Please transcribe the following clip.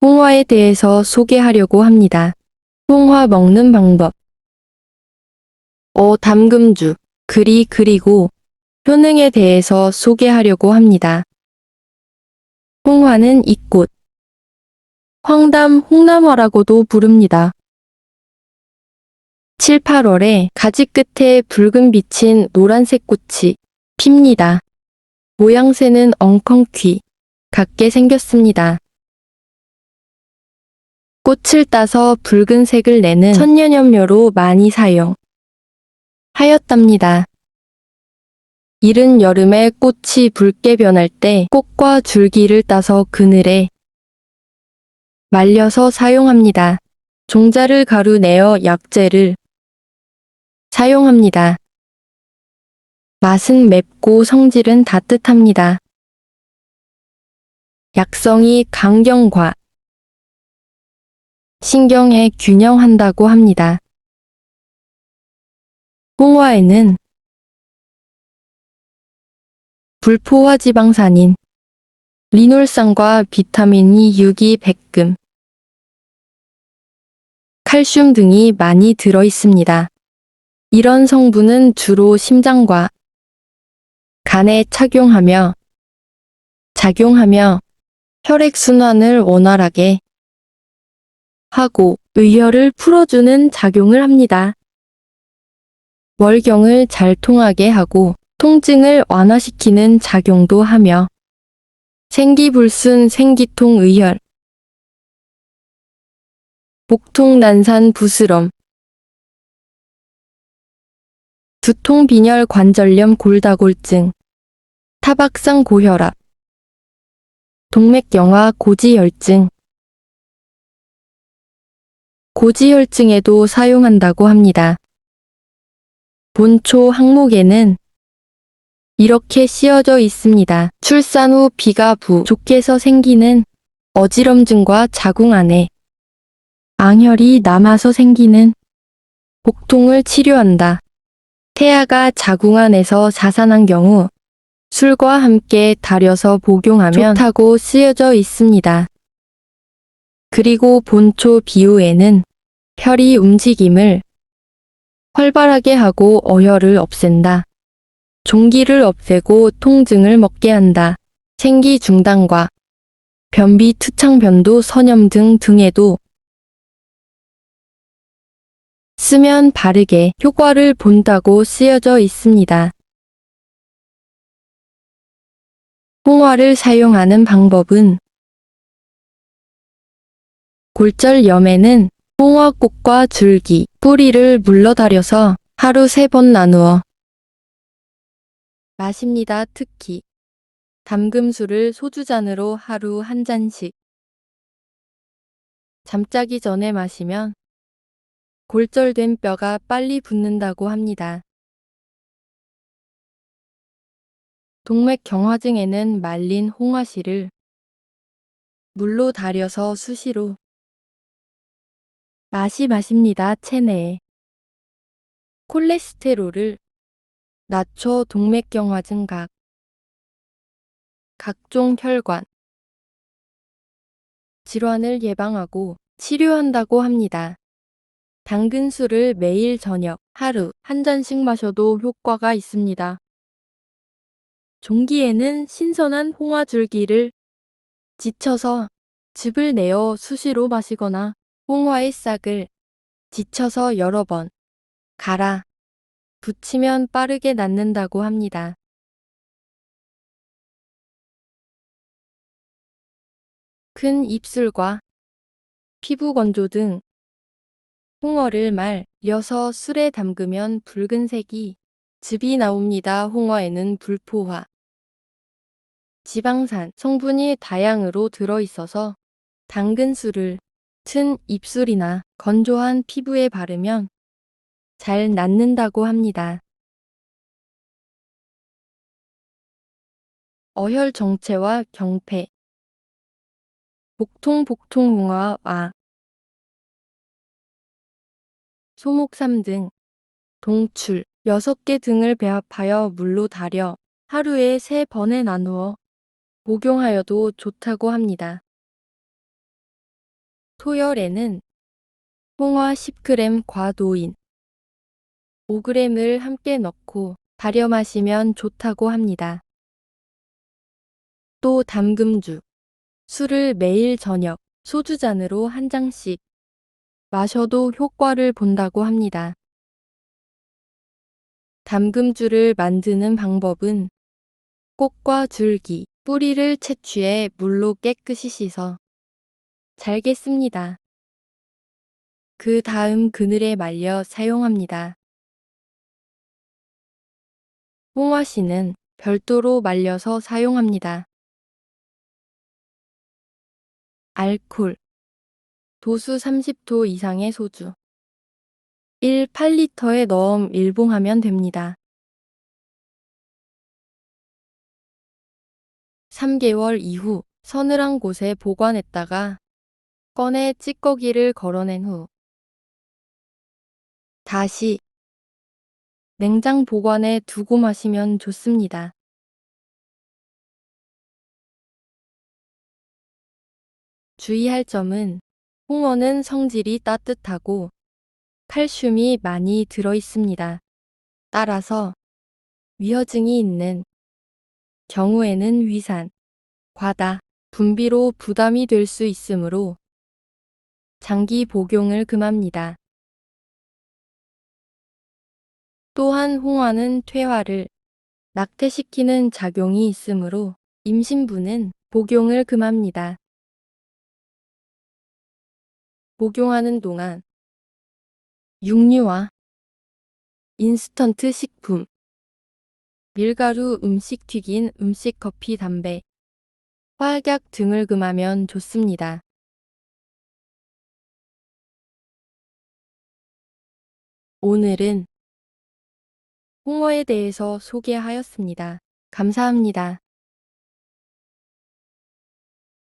홍화에 대해서 소개하려고 합니다. 홍화 먹는 방법. 어 담금주, 그리 그리고 효능에 대해서 소개하려고 합니다. 홍화는 이꽃, 황담 홍남화라고도 부릅니다. 7, 8월에 가지 끝에 붉은 비친 노란색 꽃이 핍니다. 모양새는 엉컹퀴, 같게 생겼습니다. 꽃을 따서 붉은색을 내는 천년염료로 많이 사용 하였답니다. 이른 여름에 꽃이 붉게 변할 때 꽃과 줄기를 따서 그늘에 말려서 사용합니다. 종자를 가루 내어 약재를 사용합니다. 맛은 맵고 성질은 따뜻합니다. 약성이 강경과 신경에 균형한다고 합니다. 홍화에는 불포화 지방산인 리놀산과 비타민이 유기 백금, 칼슘 등이 많이 들어 있습니다. 이런 성분은 주로 심장과 간에 착용하며 작용하며 혈액순환을 원활하게 하고 의혈을 풀어주는 작용을 합니다. 월경을 잘 통하게 하고 통증을 완화시키는 작용도 하며 생기불순 생기통 의혈 복통 난산 부스럼 두통 빈혈 관절염 골다골증 타박상 고혈압 동맥경화 고지혈증 고지혈증에도 사용한다고 합니다. 본초 항목에는 이렇게 씌어져 있습니다. 출산 후 비가 부족해서 생기는 어지럼증과 자궁 안에 앙혈이 남아서 생기는 복통을 치료한다. 태아가 자궁 안에서 자산한 경우 술과 함께 달여서 복용하면 좋다고 쓰여져 있습니다. 그리고 본초 비후에는 혈이 움직임을 활발하게 하고 어혈을 없앤다. 종기를 없애고 통증을 먹게 한다. 생기 중단과 변비 투창변도 선염 등 등에도 쓰면 바르게 효과를 본다고 쓰여져 있습니다. 홍화를 사용하는 방법은 골절염에는 홍화꽃과 줄기, 뿌리를 물러다려서 하루 세 번 나누어 마십니다. 특히 담금술을 소주잔으로 하루 한 잔씩 잠자기 전에 마시면 골절된 뼈가 빨리 붓는다고 합니다. 동맥 경화증에는 말린 홍화씨를 물로 달여서 수시로 맛이 마십니다. 체내에 콜레스테롤을 낮춰 동맥경화 증 각, 각종 혈관, 질환을 예방하고 치료한다고 합니다. 당근술을 매일 저녁 하루 한 잔씩 마셔도 효과가 있습니다. 종기에는 신선한 홍화 줄기를 지쳐서 즙을 내어 수시로 마시거나 홍화의 싹을 지쳐서 여러 번 갈아 붙이면 빠르게 낫는다고 합니다. 큰 입술과 피부 건조 등 홍어를 말려서 술에 담그면 붉은색이 즙이 나옵니다. 홍어에는 불포화, 지방산 성분이 다양으로 들어있어서 당근술을 튼 입술이나 건조한 피부에 바르면 잘 낫는다고 합니다. 어혈 정체와 경패 복통 복통홍화와 소목삼 등 동출 6개 등을 배합하여 물로 달여 하루에 3번에 나누어 복용하여도 좋다고 합니다. 토열에는 홍화 10g 과도인 5g을 함께 넣고 달여 마시면 좋다고 합니다. 또 담금주, 술을 매일 저녁 소주잔으로 한 잔씩 마셔도 효과를 본다고 합니다. 담금주를 만드는 방법은 꽃과 줄기, 뿌리를 채취해 물로 깨끗이 씻어 잘게 씁니다. 그 다음 그늘에 말려 사용합니다. 홍화씨는 별도로 말려서 사용합니다. 알콜 도수 30도 이상의 소주 1 8리터에 넣어 밀봉하면 됩니다. 3개월 이후 서늘한 곳에 보관했다가 꺼내 찌꺼기를 걸어낸 후 다시 냉장 보관에 두고 마시면 좋습니다. 주의할 점은 홍어는 성질이 따뜻하고 칼슘이 많이 들어 있습니다. 따라서 위허증이 있는 경우에는 위산, 과다, 분비로 부담이 될 수 있으므로 장기 복용을 금합니다. 또한 홍화는 퇴화를 낙태시키는 작용이 있으므로 임신부는 복용을 금합니다. 복용하는 동안 육류와 인스턴트 식품, 밀가루 음식 튀긴 음식 커피 담배, 화약 등을 금하면 좋습니다. 오늘은 홍어에 대해서 소개하였습니다. 감사합니다.